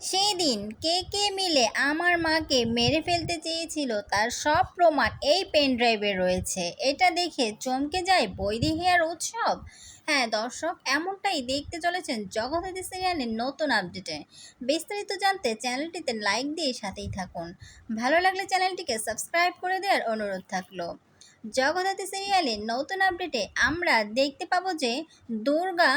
সেই দিন কে কে মিলে আমার মাকে মেরে ফেলতে চেয়েছিল তার সব প্রমাণ এই পেন ড্রাইভে রয়েছে। এটা দেখে চমকে যায় বৈদেহী আর উৎসব। হ্যাঁ দর্শক, এমনটাই দেখতে চলেছেন জগদ্ধাত্রী সিরিয়ালের নতুন আপডেটে। বিস্তারিত জানতে চ্যানেলটিতে লাইক দিয়ে সাথেই থাকুন। ভালো লাগলে চ্যানেলটিকে সাবস্ক্রাইব করে দেওয়ার অনুরোধ থাকল। জগদ্ধাত্রী সিরিয়ালের নতুন আপডেটে আমরা দেখতে পাবো যে দুর্গা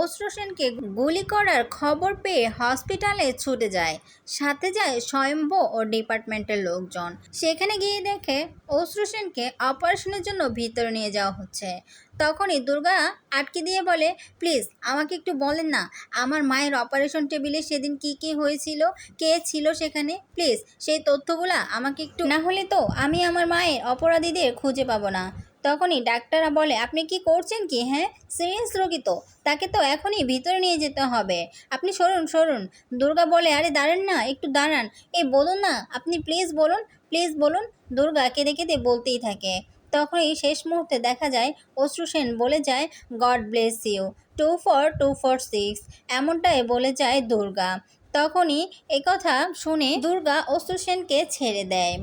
অশ্রু সেনকে গুলি করার খবর পেয়ে হসপিটালে ছুটে যায়। সাথে যায় স্বয়ম্ভ ও ডিপার্টমেন্টের লোকজন। সেখানে গিয়ে দেখে অশ্রু সেনকে অপারেশনের জন্য ভিতরে নিয়ে যাওয়া হচ্ছে। তখনই দুর্গা আটকে দিয়ে বলে, প্লিজ, আমাকে একটু বলেন না, আমার মায়ের অপারেশন টেবিলে সেদিন কি কি হয়েছিল? কে ছিল সেখানে? প্লিজ, সেই তথ্যগুলা আমাকে একটু না হলে তো আমি আমার মায়ের অপরাধীদের খুঁজে পাবো না। তখনই ডাক্তাররা বলে, আপনি কি করছেন কি? হ্যাঁ সিরিয়াস রোগী তো, তাকে তো এখনই ভিতরে নিয়ে যেতে হবে। আপনি সরুন সরুন। দুর্গা বলে, আরে দাঁড়ান না, একটু দাঁড়ান। এই বলুন না, আপনি প্লিজ বলুন প্লিজ বলুন। দুর্গা কেঁদে কেঁদে বলতেই থাকে। তখনই শেষ মুহূর্তে দেখা যায়, অশ্রু সেন বলে যায়, God bless you. Two four, two four six. এমনটাই বলে যায় দুর্গা। তখনই কথা শুনে দুর্গা অশ্রু সেনকে ছেড়ে দেয়।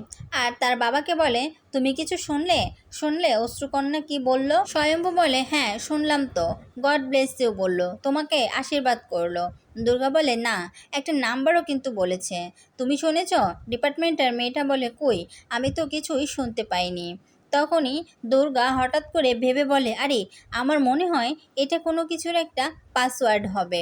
আর তার বাবাকে বলে, তুমি কিছু শুনলে? শুনলে? অশ্রুকন্যা কি বলল? স্বয়ম্ভু বলে হ্যাঁ শুনলাম তো। গড ব্লেস ইউ, বলল, তোমাকে আশীর্বাদ করল। দুর্গা বলে, না, একটা নাম্বারও কিন্তু বলেছে। তুমি শুনেছ? ডিপার্টমেন্টের মেয়েটা বলে, কই? আমি তো কিছুই শুনতে পাইনি। তখনই দুর্গা হঠাৎ করে ভেবে বলে, আরে, আমার মনে হয় এটা কোনো কিছুর একটা পাসওয়ার্ড হবে।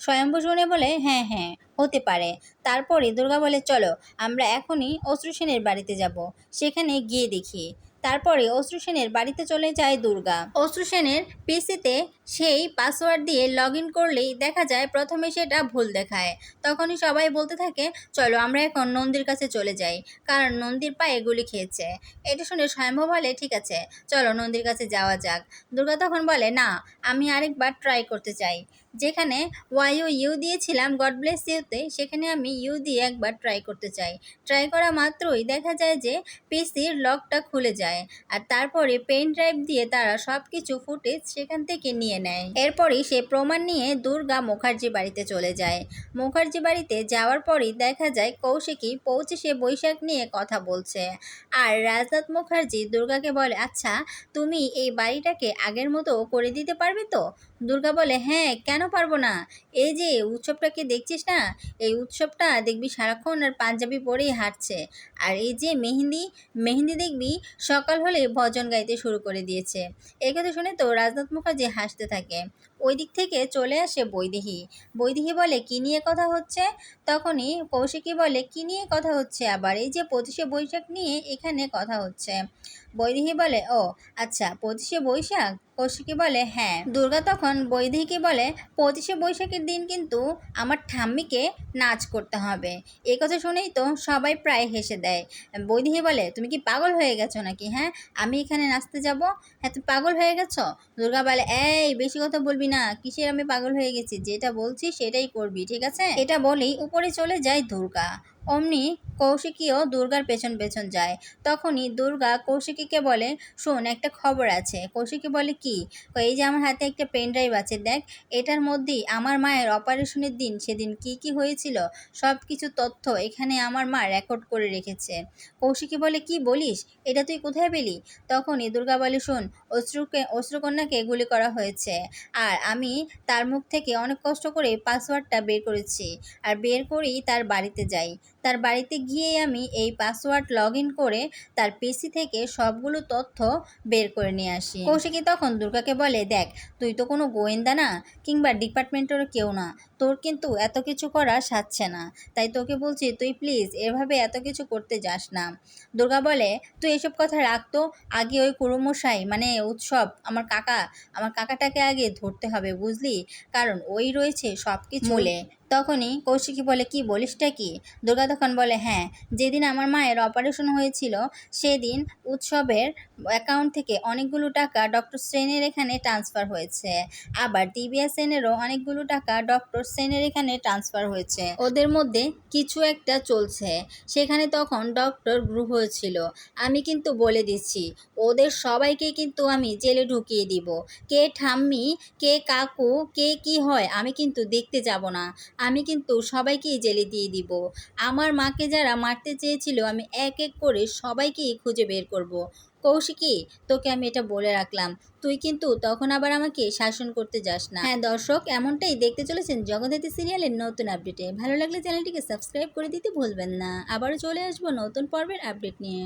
স্বয়ম্ভু শুনে বলে হ্যাঁ হ্যাঁ হতে পারে। তারপরে দুর্গা বলে, চলো, আমরা এখনই অশ্রু সেনের বাড়িতে যাব। সেখানে গিয়ে দেখি। তারপরে অশ্রু সেনের বাড়িতে চলে যায় দুর্গা। অশ্রু সেনের পিসিতে সেই পাসওয়ার্ড দিয়ে লগ ইন করলেই দেখা যায় প্রথমে সেটা ভুল দেখায়। তখনই সবাই বলতে থাকে, চলো আমরা এখন নন্দীর কাছে চলে যাই, কারণ নন্দীর পায়ে গুলি খেয়েছে। এটা শুনে স্বয়ম্ভব বলে, ঠিক আছে, চলো নন্দীর কাছে যাওয়া যাক। দুর্গা তখন বলে, না, আমি আরেকবার ট্রাই করতে চাই। যেখানে ওয়াইও ইউ দিয়েছিলাম গড ব্লেস ইউতে সেখানে আমি ইউ দিয়ে একবার ট্রাই করতে চাই। ট্রাই করা মাত্রই দেখা যায় যে পিসির লকটা খুলে যায়, আর তারপরে পেন ড্রাইভ দিয়ে তারা সব কিছু ফুটেজ সেখান থেকে নিয়ে নেয়। এরপরই সে প্রমাণ নিয়ে দুর্গা মুখার্জি বাড়িতে চলে যায়। মুখার্জি বাড়িতে যাওয়ার পরই দেখা যায় কৌশিকী পৌঁছে সে বৈশাখ নিয়ে কথা বলছে। আর রাজনাথ মুখার্জি দুর্গাকে বলে আচ্ছা তুমি এই বাড়িটাকে আগের মতো করে দিতে পারবে তো? দুর্গা বলে হ্যাঁ কেন পারব না? এই যে উৎসবটাকে দেখছিস না? এই উৎসবটা দেখবি সারাক্ষণ আর পাঞ্জাবি পরেই হাঁটছে। আর এই যে মেহেন্দি মেহেন্দি দেখবি সকাল হলে ভজন গাইতে শুরু করে দিয়েছে। এই কথা শুনে তো রাজনাথ মুখার্জি হাসতে থাকে। ওই দিক থেকে চলে আসে বৈদেহী। বৈদেহী বলে, কী নিয়ে কথা হচ্ছে? তখনই কৌশিকী বলে, কী নিয়ে কথা হচ্ছে আবার? এই যে পঁচিশে বৈশাখ নিয়ে এখানে কথা হচ্ছে। বৈদেহী বলে, ও আচ্ছা পঁচিশে বৈশাখ? কৌশিকী বলে হ্যাঁ। দুর্গা তখন বৈদেহীকে বলে, পঁচিশে বৈশাখের দিন কিন্তু আমার ঠাম্মিকে নাচ করতে হবে। এই কথা শুনেই তো সবাই প্রায় হেসে দেয়। বৈদেহী বলে, তুমি কি পাগল হয়ে গেছো নাকি হ্যাঁ? আমি এখানে নাচতে যাব? হ্যাঁ তুমি পাগল হয়ে গেছো? দুর্গা বলে, এই, বেশি কথা বলবি না, কিসের আমি পাগল হয়ে গেছি? যেটা বলছি সেটাই করবি, ঠিক আছে? এটা বলেই উপরে চলে যায় দুর্গা। অমনি কৌশিকীও দুর্গার পেছন পেছন যায়। তখনই দুর্গা কৌশিকীকে বলে, শোন, একটা খবর আছে। কৌশিকী বলে, কি? এই যে আমার হাতে একটা পেন ড্রাইভ আছে, দেখ, এটার মধ্যেই আমার মায়ের অপারেশনের দিন, সেদিন কি কি হয়েছিল সব কিছু তথ্য এখানে আমার মা রেকর্ড করে রেখেছে। কৌশিকী বলে, কি বলিস? এটা তুই কোথায় পেলি? তখনই দুর্গা বলে, শোন, অশ্রুকে, অশ্রুকন্যাকে গুলি করা হয়েছে, আর আমি তার মুখ থেকে অনেক কষ্ট করে পাসওয়ার্ডটা বের করেছি, আর বের করেই তার বাড়িতে যাই। তার বাড়িতে গিয়ে আমি এই পাসওয়ার্ড লগ ইন করে তার পিসি থেকে সবগুলো তথ্য বের করে নিয়ে আসি। কৌশিকী তখন দুর্গাকে বলে দেখ তুই তো কোনো গোয়েন্দা না কিংবা ডিপার্টমেন্টেরও কেউ না। তোর কিন্তু এত কিছু করা সাচ্ছে না। তাই তোকে বলছি তুই প্লিজ এভাবে এত কিছু করতে যাস না। দুর্গা বলে তুই এসব কথা রাখতো আগে ওই কুরুমশাই মানে উৎসব আমার কাকা আমার কাকাটাকে আগে ধরতে হবে বুঝলি? কারণ ওই রয়েছে সব কিছু মূলে। তখনই কৌশিকী বলে, কি বলিসটা কি? দুর্গা তখন বলে হ্যাঁ যেদিন আমার মায়ের অপারেশন হয়েছিল, সেদিন উৎসবের অ্যাকাউন্ট থেকে অনেকগুলো টাকা ডক্টর সেনের এখানে ট্রান্সফার হয়েছে। আবার দিবিয়া সেনেরও অনেকগুলো টাকা ডক্টর সেনের এখানে ট্রান্সফার হয়েছে। ওদের মধ্যে কিছু একটা চলছে। সেখানে তখন ডক্টর গ্রুপ হয়েছিল আমি কিন্তু বলে দিচ্ছি, ওদের সবাইকে কিন্তু আমি জেলে ঢুকিয়ে দিব। কে ঠাম্মি, কে কাকু, কে কি হয়, আমি কিন্তু দেখতে যাব না। আমি কিন্তু সবাইকেই জেলে দিয়ে দিব। আমার মাকে যারা মারতে চেয়েছিল, আমি এক এক করে সবাইকেই খুঁজে বের করব। কৌশিকী, তোকে আমি এটা বলে রাখলাম। তুই কিন্তু তখন আবার আমাকে শাসন করতে যাস না। হ্যাঁ দর্শক, এমনটাই দেখতে চলেছেন জগদ্ধাত্রী সিরিয়ালের নতুন আপডেটে। ভালো লাগলে চ্যানেলটিকে সাবস্ক্রাইব করে দিতে ভুলবেন না। আবারও চলে আসব নতুন পর্বের আপডেট নিয়ে।